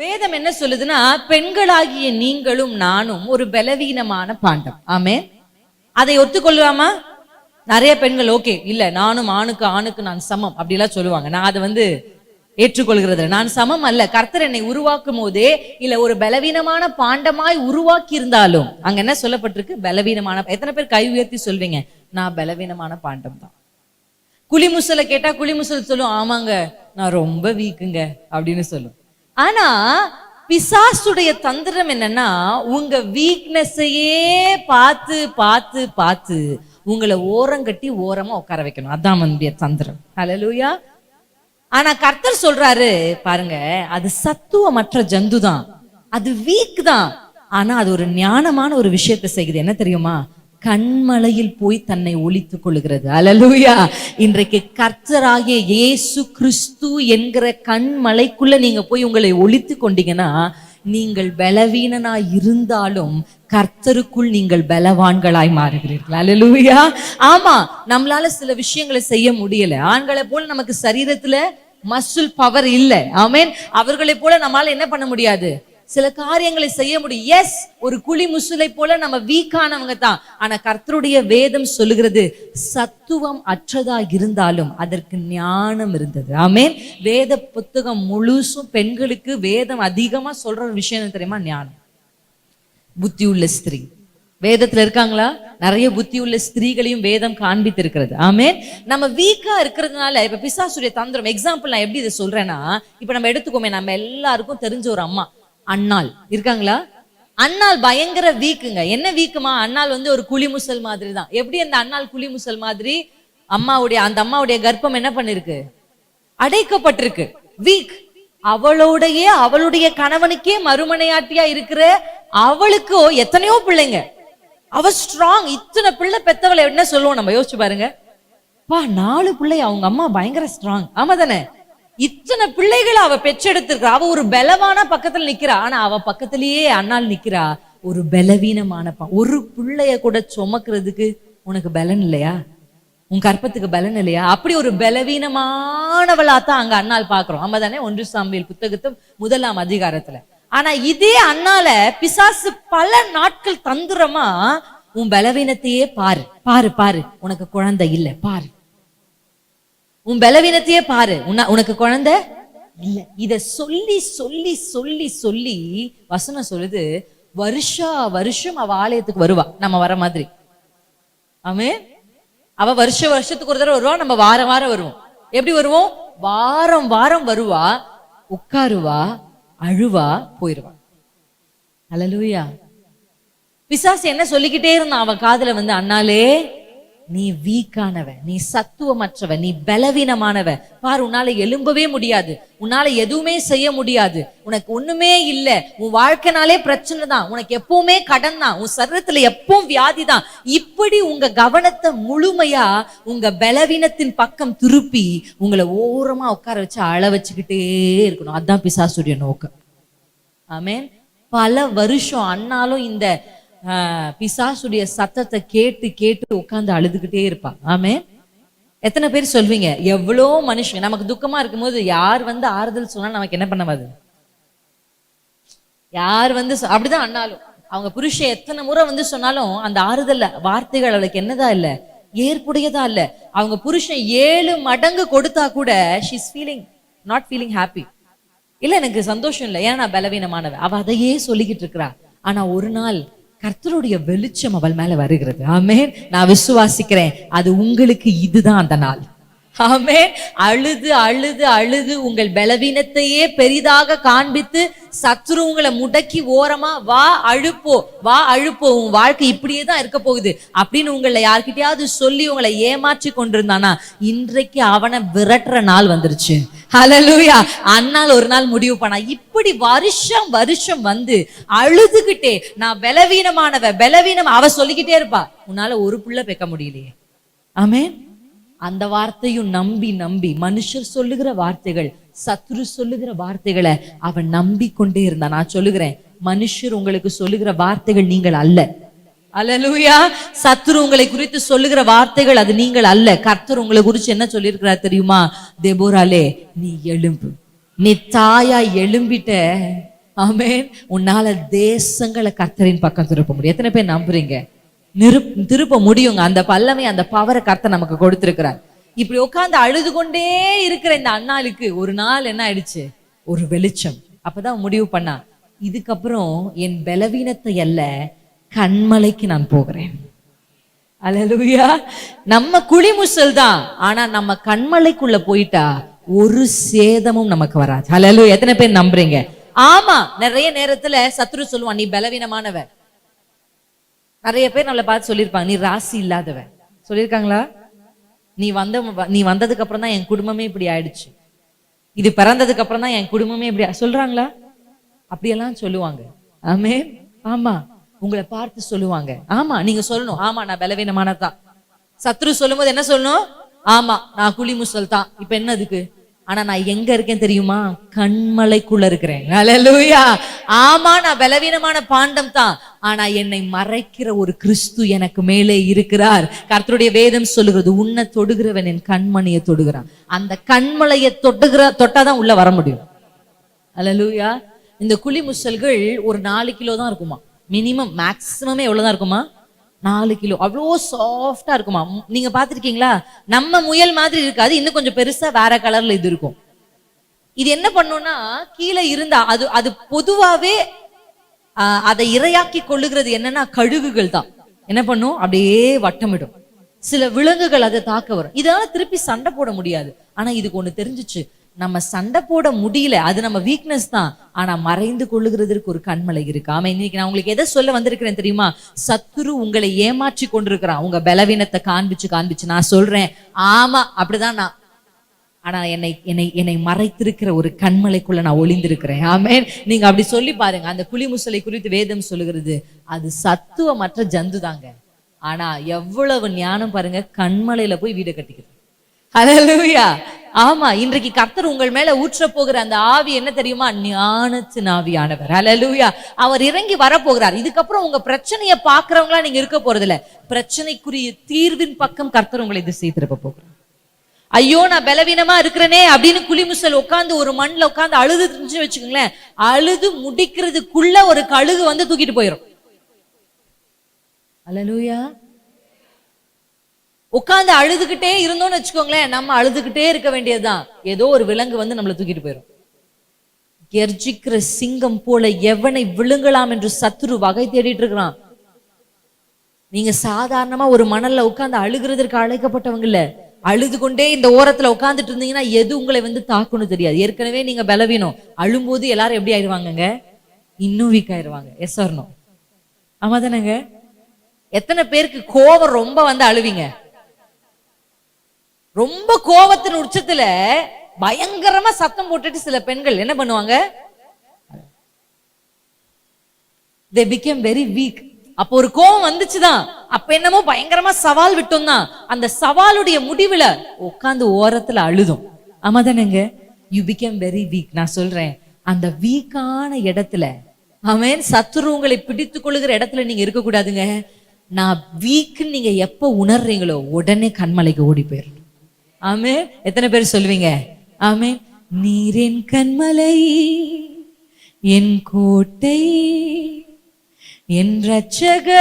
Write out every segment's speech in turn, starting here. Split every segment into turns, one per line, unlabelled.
வேதம் என்ன சொல்லுதுன்னா பெண்களாகிய நீங்களும் நானும் ஒரு பலவீனமான பாண்டம். ஆமே அதை ஒத்துக்கொள்ளலாமா நிறைய பெண்கள் ஓகே இல்ல நானும் ஆணுக்கு ஆணுக்கு நான் சமம். அப்படிலாம் சொல்லுவாங்க. நான் அதை வந்து ஏற்றுக்கொள்கிறது நான் சமம் அல்ல. கர்த்தர் என்னை உருவாக்கும் போதே இல்ல ஒரு பலவீனமான பாண்டமாய் உருவாக்கி இருந்தாலும் அங்க என்ன சொல்லப்பட்டிருக்கு? பலவீனமான எத்தனை பேர் கை உயர்த்தி சொல்வீங்க நான் பலவீனமான பாண்டம் தான். குளிமுசலை கேட்டா குளிமுசல் சொல்லும் ஆமாங்க நான் ரொம்ப வீக்குங்க அப்படின்னு சொல்லும். ஆனா பிசாசுடைய தந்திரம் என்னன்னா உங்க வீக்னஸையே பார்த்து பார்த்து பார்த்து உங்களை ஓரங்கட்டி ஓரமா உட்கார வைக்கணும். அதான் வந்து தந்திரம். ஹalleluya ஆனா கர்த்தர் சொல்றாரு பாருங்க அது சத்துவமற்ற ஜந்து தான் அது வீக் தான். ஆனா அது ஒரு ஞானமான ஒரு விஷயத்தை செய்யுது. என்ன தெரியுமா? கண்மலையில் போய் தன்னை ஒழித்துக் கொள்கிறது அலலூயா இன்றைக்கு கர்த்தராகிய இயேசு கிறிஸ்து என்கிற கண்மலைக்குள்ள நீங்க போய் உங்களை ஒழித்து கொண்டீங்கன்னா நீங்கள் பலவீனனாய் இருந்தாலும் கர்த்தருக்குள் நீங்கள் பலவான்களாய் மாறுகிறீர்கள். அலலூயா ஆமா நம்மளால சில விஷயங்களை செய்ய முடியல. ஆண்களை போல நமக்கு சரீரத்துல மசுல் பவர் இல்லை. ஆமேன் அவர்களை போல நம்மளால என்ன பண்ண முடியாது? சில காரியங்களை செய்ய முடியும். எஸ் ஒரு குழி முசுலை போல நம்ம வீக்கானவங்க தான். ஆனா கர்த்தருடைய வேதம் சொல்லுகிறது சத்துவம் அற்றதா இருந்தாலும் அதற்கு ஞானம் இருந்தது. ஆமென் வேத புத்தகம் முழுசும் பெண்களுக்கு வேதம் அதிகமா சொல்ற ஒரு விஷயம் தெரியுமா? ஞானம். புத்தி உள்ள ஸ்திரீ. வேதத்துல இருக்காங்களா? நிறைய புத்தி உள்ள ஸ்திரீகளையும் வேதம் காண்பித்திருக்கிறது. ஆமே நம்ம வீக்கா இருக்கிறதுனால இப்ப பிசாசுடைய தந்திரம் எக்ஸாம்பிள் நான் எப்படி இதை சொல்றேன்னா இப்ப நம்ம எடுத்துக்கோமே நம்ம எல்லாருக்கும் தெரிஞ்ச ஒரு அம்மா. அண்ணால் இருக்காங்களா? அண்ணாள் பயங்கர வீக்குங்க. என்ன வீக்குமா? அண்ணாள் வந்து ஒரு குளிமுசல் மாதிரி தான் எப்படி அந்த அண்ணால் குளிமுசல் மாதிரி? அம்மாவுடைய அந்த அம்மாவுடைய கர்ப்பம் என்ன பண்ணிருக்கு? அடைக்கப்பட்டிருக்கு. வீக். அவளோடைய அவளுடைய கணவனுக்கே மறுமனையாட்டியா இருக்கிற அவளுக்கோ எத்தனையோ பிள்ளைங்க. அவ ஸ்ட்ராங் இத்தனை பிள்ளை பெத்தவளை என்ன சொல்லுவோம்? நம்ம யோசிச்சு பாருங்க. பா நாலு பிள்ளை. அவங்க அம்மா பயங்கர ஸ்ட்ராங் ஆமா தானே இத்தனை பிள்ளைகளை அவ பெற்றெடுத்திருக்கிறா அவ ஒரு பலவான பக்கத்துல நிக்கிறா. ஆனா அவ பக்கத்திலேயே அண்ணால் நிக்கிறா. ஒரு பலவீனமான ஒரு பிள்ளைய கூட சுமக்கிறதுக்கு உனக்கு பலன் இல்லையா? உன் கற்பத்துக்கு பலன் இல்லையா? அப்படி ஒரு பலவீனமானவளா தான் அங்க அண்ணால் பாக்குறோம். ஆமா தானே ஒன்று சாமியல் புத்தகத்தும் முதலாம் அதிகாரத்துல. ஆனா இதே அண்ணால பிசாசு பல நாட்கள் தந்திரமா உன் பலவீனத்தையே பாரு. பாரு பாரு. உனக்கு குழந்தை இல்லை. பாரு. உன் பலவீனத்தையே பாரு. உனக்கு குழந்தை? இல்ல. இத சொல்லி சொல்லி சொல்லி சொல்லி வசனம் சொல்லுது வருஷா வருஷம் அவ ஆலயத்துக்கு வருவா. நம்ம வர மாதிரி. ஆமே அவ வருஷ வருஷத்துக்கு ஒரு தடவை வருவா நம்ம வாரம் வாரம் வருவோம். எப்படி வருவோம்? வாரம் வாரம் வருவா உட்காருவா அழுவா போயிருவா. அலலூயா பிசாசு என்ன சொல்லிக்கிட்டே இருந்தான்? அவன் காதுல வந்து அண்ணாலே நீ வீக்கானவ நீ சத்துவமற்றவ நீ பலவீனமானவ பாரு உன்னால எழும்பவே முடியாது. உன்னால எதுவுமே செய்ய முடியாது. உனக்கு ஒண்ணுமே இல்ல. உன் வாழ்க்கைனாலே பிரச்சனை தான். உனக்கு எப்பவுமே கடன் தான். உன் சரீரத்துல எப்பவும் வியாதி தான். இப்படி உங்க கவனத்தை முழுமையா உங்க பலவீனத்தின் பக்கம் திருப்பி உங்களை ஓரமா உட்கார வச்சு அழ வச்சுக்கிட்டே இருக்கணும். அதான் பிசாசுடைய நோக்கம். ஆமென். பல வருஷம் அண்ணாலும் இந்த பிசாசுடைய சத்தத்தை கேட்டு கேட்டு உட்கார்ந்து அழுதுகிட்டே இருப்பா ஆமே எத்தனை பேர் சொல்வீங்க? எவ்வளோ மனுஷங்க. நமக்கு துக்கமா இருக்கும்போது யார் வந்து ஆறுதல் சொன்னா நமக்கு என்ன பண்ணவாது யார் வந்து அப்படிதான் அண்ணாலும். அவங்க புருஷன் எத்தனை முறை வந்து சொன்னாலும் அந்த ஆறுதல் வார்த்தைகள் அவளுக்கு என்னதா இல்ல? ஏற்புடையதா இல்ல? அவங்க புருஷன் ஏழு மடங்கு கொடுத்தா கூட she's feeling not feeling happy இல்ல எனக்கு சந்தோஷம் இல்லை. ஏன்னா நான் பலவீனமானவ அவ அதையே சொல்லிக்கிட்டு இருக்கிறா. ஆனா ஒரு நாள் கர்த்தருடைய வெளிச்சம் அவள் மேல வருகிறது. ஆமேன். நான் விசுவாசிக்கிறேன். அது உங்களுக்கு இதுதான் அந்த நாள். ஆமே அழுது அழுது அழுது உங்கள் பலவீனத்தையே பெரிதாக காண்பித்து சத்துரு உங்களை முடக்கி ஓரமா வா அழுப்போ வா அழுப்போ உன் வாழ்க்கை இப்படியே தான் இருக்க போகுது அப்படின்னு உங்களை யார்கிட்டயாவது சொல்லி உங்களை ஏமாற்றி கொண்டிருந்தானா இன்றைக்கு அவனை விரட்டுற நாள் வந்துருச்சு. ஹலலூயா அண்ணால் ஒரு நாள் முடிவு பண்ணா இப்படி வருஷம் வருஷம் வந்து அழுதுகிட்டே நான் பலவீனமானவ பலவீனம் அவ சொல்லிக்கிட்டே இருப்பா உன்னால ஒரு புள்ள பெக்க முடியலையே. ஆமே அந்த வார்த்தையும் நம்பி நம்பி மனுஷர் சொல்லுகிற வார்த்தைகள் சத்ரு சொல்லுகிற வார்த்தைகளை அவன் நம்பிக்கொண்டே இருந்தான். நான் சொல்லுகிறேன் மனுஷர் உங்களுக்கு சொல்லுகிற வார்த்தைகள் நீங்கள் அல்ல. அலலூயா! சத்ரு உங்களை குறித்து சொல்லுகிற வார்த்தைகள் அது நீங்கள் அல்ல. கர்த்தர் உங்களை குறித்து என்ன சொல்லியிருக்கிறார் தெரியுமா? தெபோராலே நீ எழும்பு. நீ தாயா எழும்பிட்ட ஆமேன். உன்னால தேசங்களை கர்த்தரின் பக்கம் திருப்ப முடியும். எத்தனை பேர் நம்புறீங்க? நிருப் திருப்ப முடியுங்க. அந்த பல்லமை அந்த பவரை கர்த்தர் நமக்கு கொடுத்துருக்கிறார். இப்படி உட்கார்ந்து அழுது கொண்டே இருக்கிற இந்த அண்ணாளுக்கு ஒரு நாள் என்ன ஆயிடுச்சு? ஒரு வெளிச்சம். அப்பதான் முடிவு பண்ணா இதுக்கப்புறம் என் பலவீனத்தை அல்ல கண்மலைக்கு நான் போகிறேன். அல்லேலூயா நம்ம குளிமுசல் தான். ஆனா நம்ம கண்மலைக்குள்ள போயிட்டா ஒரு சேதமும் நமக்கு வராது. அல்லேலூயா எத்தனை பேர் நம்புறீங்க? ஆமா நிறைய நேரத்துல சத்ரு சொல்லுவான் நீ பலவீனமானவ நிறைய பேர் நம்மளை பார்த்து சொல்லியிருப்பாங்க நீ ராசி இல்லாதவ சொல்லியிருக்காங்களா? நீ வந்த நீ வந்ததுக்கு அப்புறம் தான் என் குடும்பமே இப்படி ஆயிடுச்சு. இது பிறந்ததுக்கு அப்புறம் தான் என் குடும்பமே இப்படி சொல்றாங்களா? அப்படியெல்லாம் சொல்லுவாங்க. ஆமே ஆமா. உங்களை பார்த்து சொல்லுவாங்க. ஆமா நீங்க சொல்லணும். ஆமா நான் பலவீனமானதான் சத்ரு சொல்லும்போது என்ன சொல்லணும்? ஆமா நான் குழி முசல் தான். இப்ப என்ன அதுக்கு? ஆனா நான் எங்க இருக்கேன் தெரியுமா? கண்மலைக்குள்ள இருக்கிறேன். ஆமா நான் பலவீனமான பாண்டம் தான். ஆனா என்னை மறைக்கிற ஒரு கிறிஸ்து எனக்கு மேலே இருக்கிறார். கர்த்தருடைய வேதம் சொல்லுகிறது உன்னை தொடுகிறவன் என் கண்மணியை தொடுகிறான். அந்த கண்மலையை தொட்டுகிற தொட்டாதான் உள்ள வர முடியும். அலலூயா இந்த குழி முசல்கள் ஒரு நாலு கிலோ தான் இருக்குமா? மினிமம் மேக்சிமமே எவ்வளவுதான் இருக்குமா? நாலு கிலோ. அவ்வளோ சாஃப்டா இருக்குமா? நீங்க பார்த்திருக்கீங்களா? நம்ம முயல் மாதிரி இருக்காது இன்னும் கொஞ்சம் பெருசா வேற கலர்ல இது இருக்கும். இது என்ன பண்ணும்னா கீழே இருந்தா அது அது பொதுவாவே அதை இரையாக்கி கொள்ளுகிறது என்னன்னா கழுகுகள் தான். என்ன பண்ணும்? அப்படியே வட்டமிடும். சில விலங்குகள் அதை தாக்க வரும். இதனால திருப்பி சண்டை போட முடியாது. ஆனா இதுக்கு ஒண்ணு தெரிஞ்சிச்சு. நம்ம சண்டை போட முடியல. அது நம்ம வீக்னஸ் தான். ஆனா மறைந்து கொள்ளுகிறதற்கு ஒரு கண்மலை இருக்கு. ஆமா இன்னைக்கு நான் உங்களுக்கு எதை சொல்ல வந்திருக்கிறேன் தெரியுமா? சத்துரு உங்களை ஏமாற்றி கொண்டிருக்கிறான். உங்க பலவீனத்தை காண்பிச்சு காண்பிச்சு நான் சொல்றேன். ஆமா அப்படிதான் நான் ஆனா என்னை என்னை என்னை மறைத்திருக்கிற ஒரு கண்மலைக்குள்ள நான் ஒளிந்திருக்கிறேன். ஆமே நீங்க அப்படி சொல்லி பாருங்க. அந்த குழிமுசலை குறித்து வேதம் சொல்லுகிறது. அது சத்துவமற்ற ஜந்து தாங்க ஆனா எவ்வளவு ஞானம் பாருங்க. கண்மலையில போய் வீடு கட்டிக்கிறது. ஹalleluya ஆமா இன்றைக்கு கர்த்தர் உங்கள் மேல ஊற்ற போகிற அந்த ஆவி என்ன தெரியுமா? ஞானத்தின் ஆவியானவர். ஹalleluya அவர் இறங்கி வரப்போகிறார். இதுக்கப்புறம் உங்க பிரச்சனையை பாக்குறவங்களா நீங்க இருக்க போறது இல்ல பிரச்சனைக்குரிய தீர்வின் பக்கம் கர்த்தர் உங்களை இது செய்திருக்க போகிறார். ஐயோ நான் பலவீனமா இருக்கிறனே அப்படின்னு குளிமுசல் உட்காந்து ஒரு மண்ணுல உட்காந்து அழுது வச்சுக்கோங்களேன். அழுது முடிக்கிறதுக்குள்ள ஒரு கழுகு வந்து தூக்கிட்டு போயிடும் அலலூயா உட்காந்து அழுதுகிட்டே இருந்தோம்னு வச்சுக்கோங்களேன் நம்ம அழுதுகிட்டே இருக்க வேண்டியதுதான். ஏதோ ஒரு விலங்கு வந்து நம்மளை தூக்கிட்டு போயிடும் கெர்ஜிக்கிற சிங்கம் போல எவனை விழுங்கலாம் என்று சத்துரு வகை தேடிட்டு இருக்கிறான். நீங்க சாதாரணமா ஒரு மணல்ல உட்கார்ந்து அழுகிறதற்கு அழைக்கப்பட்டவங்க இல்ல. அழுது கொண்டே இந்த ஓரத்துல உட்கார்ந்துட்டு இருந்தீங்கன்னா எது உங்களை வந்து தாக்குன்னு தெரியாது. ஏற்கனவே நீங்க பலவீனம். அழும்போது எல்லாரும் எப்படி ஆயிடுவாங்கங்க இன்னும் வீக் ஆயிடுவாங்க எஸ் வரணும் ஆமா தானேங்க? எத்தனை பேருக்கு கோபம் ரொம்ப வந்து அழுவீங்க? ரொம்ப கோபத்தின் உச்சத்துல பயங்கரமா சத்தம் போட்டுட்டு சில பெண்கள் என்ன பண்ணுவாங்க? தே பிகேம் வெரி வீக் அப்போ ஒரு கோவம் வந்துச்சுதான். அப்ப என்னமோ பயங்கரமா சவால் விட்டோம்னா அந்த சவாலுடைய முடிவுல உட்காந்து ஓரத்துல அழுதும். ஆமா தானேங்க? யூ பிகேம் வெரி வீக் நான் சொல்றேன். அந்த வீக்கான இடத்துல அவன் சத்துரு உங்களை பிடித்து கொள்ளுகிற இடத்துல நீங்க இருக்க கூடாதுங்க நான் வீக்குன்னு நீங்க எப்ப உணர்றீங்களோ உடனே கண்மலைக்கு ஓடி போயிடணும் ஆமே எத்தனை பேர் சொல்லுவீங்க? ஆமே நீரின் கண்மலை என் கோட்டை என் ரட்சகர்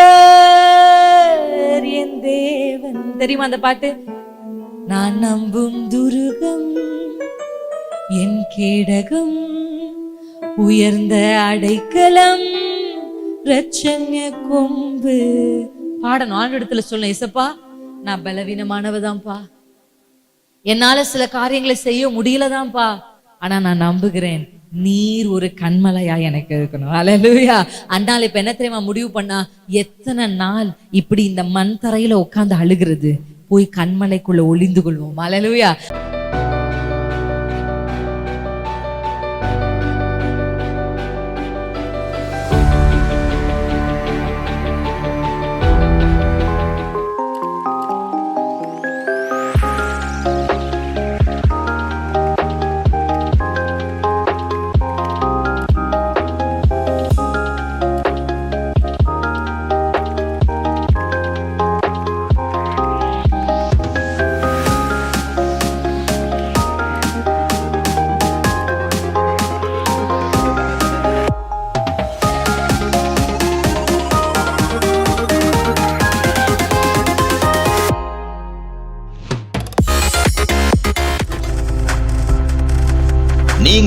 என் தேவன். தெரியுமா அந்த பாட்டு? நான் நம்பும் துருகம் என் கேடகம் உயர்ந்த அடைக்கலம் ரச்சங்க கொம்பு. பாடணும். இடத்துல சொல்ல இசப்பா நான் பலவீனமானவதான்ப்பா என்னால சில காரியங்களை செய்ய முடியலதான்ப்பா ஆனா நான் நம்புகிறேன். நீர் ஒரு கண்மலையா எனக்கு இருக்கணும். அலலுயா அண்ணால் இப்ப என்ன தெரியுமா முடிவு பண்ணா? எத்தனை நாள் இப்படி இந்த மண் தரையில உட்கார்ந்து அழுகிறது? போய் கண்மலைக்குள்ள ஒளிந்து கொள்வோம். அலலுயா